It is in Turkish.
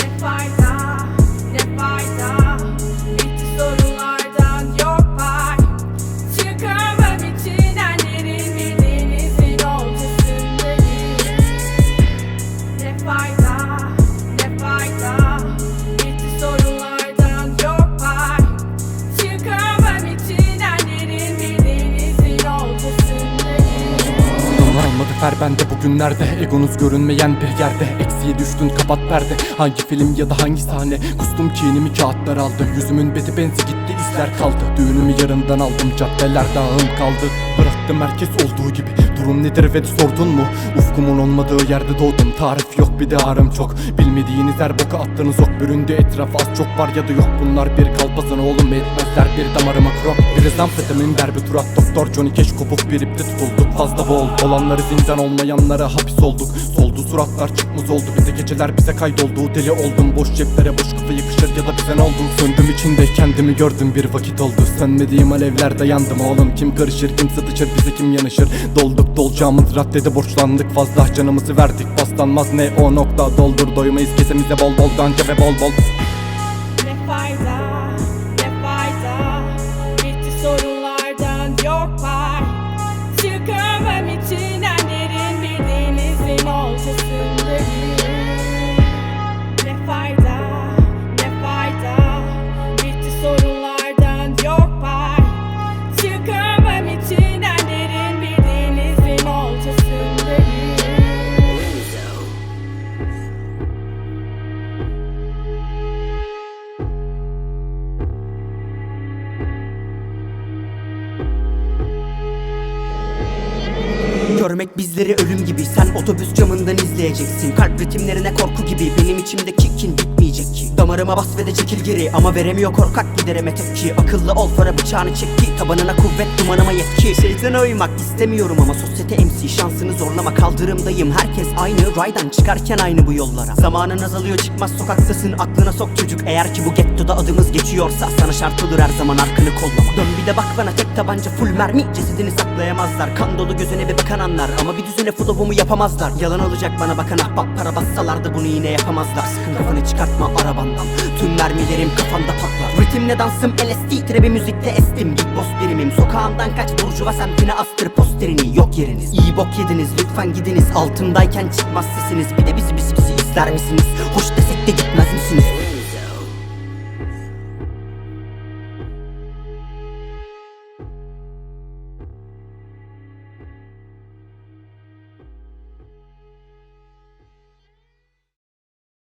Ne fayda, Dolar almadı fer bende bugünlerde. Egonuz görünmeyen bir yerde. Eksiye düştün kapat perde. Hangi film ya da hangi sahne? Kustum kinimi kağıtlar aldı. Yüzümün beti benzi gitti izler kaldı. Düğünümü yarından aldım. Caddeler dağım kaldı. Bıraktım herkes olduğu gibi. Durum nedir ve sordun mu? Ufkumun olmadığı yerde doğdum. Tarif yok bir de ağrım çok. Bilmediğiniz her boka attığınız ok Büründü etraf az çok var ya da yok. Bunlar bir kalpazan oğlum etmezler. Bir damarıma krok Bir amfetamin ver bir turat Doktor Johnny Cash kopuk bir ipte tutulduk Fazla bol olanları zindan olmayanlara hapis olduk. Soldu suratlar çıkmaz oldu. Bize geceler bize kaydoldu. Deli oldum. Boş ceplere boş kafa yakışır ya da bize ne oldu Söndüm içinde kendimi gördüm. Bir vakit oldu. Sönmediğim alevlerde yandım. Oğlum Kim karışır? Kim satışır? Bize kim yanışır Dolduk dolacağımız raddede borçlandık. Fazla canımızı verdik. Paslanmaz ne o nokta. Doldur doymayız. Kesemize bol bol ganca ve bol bol. Ne fayda, Görmek bizleri ölüm gibi. Sen otobüs camından izleyeceksin. Kalp ritimlerine korku gibi. Benim içimdeki kin bitmeyecek ki. Damarıma bas ve de çekil geri. Ama veremiyor korkak gidereme tepki Akıllı ol fara bıçağını çekti Tabanına kuvvet dumanıma yetki Şeytana uymak istemiyorum ama sosyete MC Şansını zorlama. Kaldırımdayım. Herkes aynı. Raydan çıkarken aynı bu yollara. Zamanın azalıyor çıkmaz sokaktasın Aklına sok çocuk. Eğer ki bu gettoda adımız geçiyorsa Sana şart olur her zaman arkanı kollama. Dön bir de bak bana tek tabanca full mermi. Cesedini saklayamazlar. Kan dolu gözüne bir bakan anlar Ama bir düzene flow'umu yapamazlar. Yalan olacak bana bakan ahbap. Para bassalar da bunu yine yapamazlar. Sakın kafanı çıkartma arabandan. Tüm mermilerim kafanda patlar. Ritimle dansım LSD Trebi müzikte estim. Big boss birimim. Sokağımdan kaç burjuva semtine astır posterini. Yok yeriniz. İyi bok yediniz. Lütfen gidiniz. Altındayken çıkmaz sesiniz. Bir de bizi bizi bizi izler misiniz? Hoş desek de gitmez misiniz